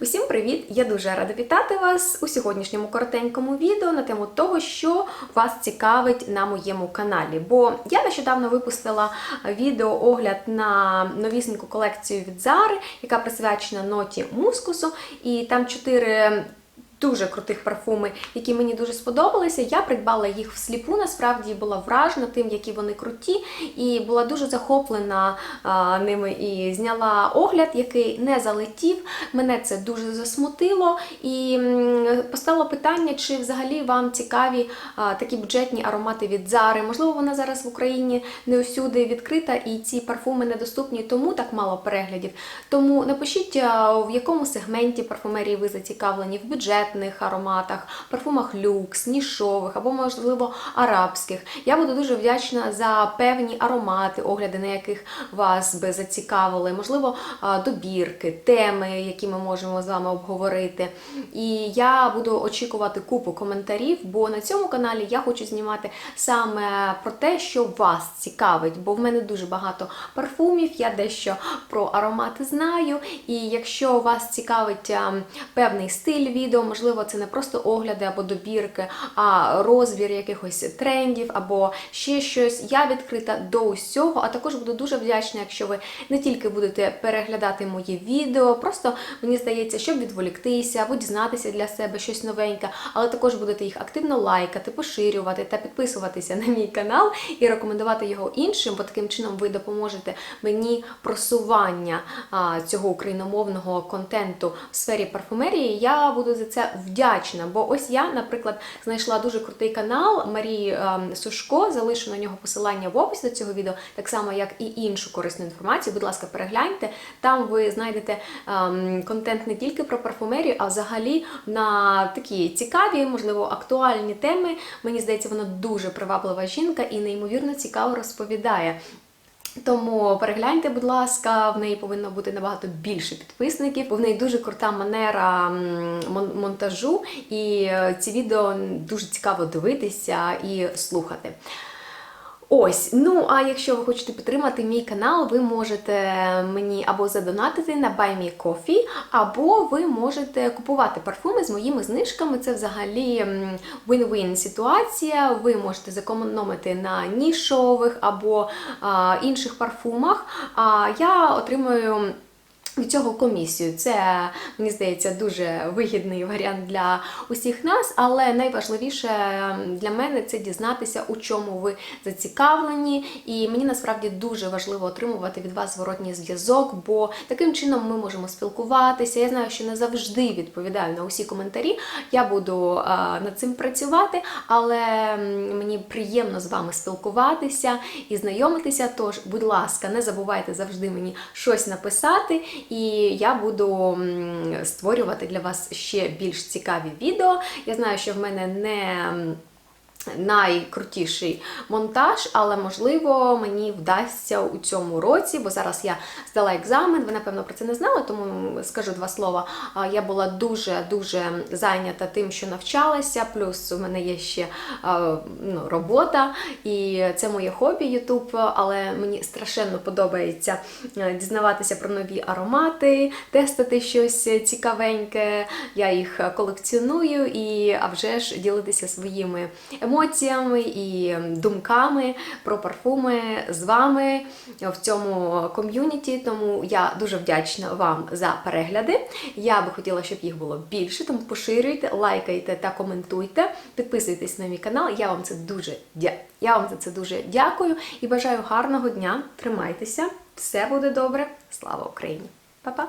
Усім привіт! Я дуже рада вітати вас у сьогоднішньому коротенькому відео на тему того, що вас цікавить на моєму каналі. Бо я нещодавно випустила відео огляд на новісіньку колекцію від Зари, яка присвячена ноті мускусу, і там чотири. Дуже крутих парфуми, які мені дуже сподобалися. Я придбала їх всліпу, насправді була вражена тим, які вони круті, і була дуже захоплена а, ними і зняла огляд, який не залетів. Мене це дуже засмутило і поставила питання, чи взагалі вам цікаві а, такі бюджетні аромати від Зари. Можливо, вона зараз в Україні не усюди відкрита, і ці парфуми недоступні, тому так мало переглядів. Тому напишіть, в якому сегменті парфумерії ви зацікавлені в бюджетних ароматах, парфумах люкс, нішових або, можливо, арабських. Я буду дуже вдячна за певні аромати, огляди на яких вас би зацікавили, можливо, добірки, теми, які ми можемо з вами обговорити. І я буду очікувати купу коментарів, бо на цьому каналі я хочу знімати саме про те, що вас цікавить, бо в мене дуже багато парфумів, я дещо про аромати знаю. І якщо вас цікавить певний стиль відео, можливо, це не просто огляди або добірки, а розбір якихось трендів або ще щось. Я відкрита до усього, а також буду дуже вдячна, якщо ви не тільки будете переглядати мої відео, просто мені здається, щоб відволіктися або дізнатися для себе щось новеньке, але також будете їх активно лайкати, поширювати та підписуватися на мій канал і рекомендувати його іншим, бо таким чином ви допоможете мені просування цього україномовного контенту в сфері парфумерії. Я буду за це вдячна. Бо ось я, наприклад, знайшла дуже крутий канал Марії ем, Сушко. Залишу на нього посилання в описі до цього відео, так само як і іншу корисну інформацію. Будь ласка, перегляньте. Там ви знайдете ем, контент не тільки про парфумерію, а взагалі на такі цікаві, можливо, актуальні теми. Мені здається, вона дуже приваблива жінка і неймовірно цікаво розповідає. Тому перегляньте, будь ласка, в неї повинно бути набагато більше підписників, бо в неї дуже крута манера монтажу, і е, ці відео дуже цікаво дивитися і слухати. Ось, ну а якщо ви хочете підтримати мій канал, ви можете мені або задонатити на Buy Me Coffee, або ви можете купувати парфуми з моїми знижками. Це взагалі win-win ситуація. Ви можете зекономити на нішових або а, інших парфумах. А я отримую. Від цього комісію це мені здається дуже вигідний варіант для усіх нас, але найважливіше для мене це дізнатися, у чому ви зацікавлені. І мені насправді дуже важливо отримувати від вас зворотній зв'язок, бо таким чином ми можемо спілкуватися. Я знаю, що не завжди відповідаю на усі коментарі. Я буду е, над цим працювати, але мені приємно з вами спілкуватися і знайомитися. Тож, будь ласка, не забувайте завжди мені щось написати. І я буду створювати для вас ще більш цікаві відео. Я знаю, що в мене не найкрутіший монтаж, але можливо мені вдасться у цьому році, бо зараз я здала екзамен. Ви напевно про це не знали, тому скажу два слова. Я була дуже дуже зайнята тим, що навчалася. Плюс у мене є ще ну, робота, і це моє хобі YouTube, але мені страшенно подобається е, дізнаватися про нові аромати, тестити щось цікавеньке. Я їх колекціоную і а вже ж ділитися своїми емоціями і думками про парфуми з вами в цьому ком'юніті. Тому я дуже вдячна вам за перегляди. Я би хотіла, щоб їх було більше, тому поширюйте, лайкайте та коментуйте. Підписуйтесь на мій канал. Я вам це дуже. Я вам за це дуже дякую і бажаю гарного дня. Тримайтеся, все буде добре. Слава Україні! Па-па!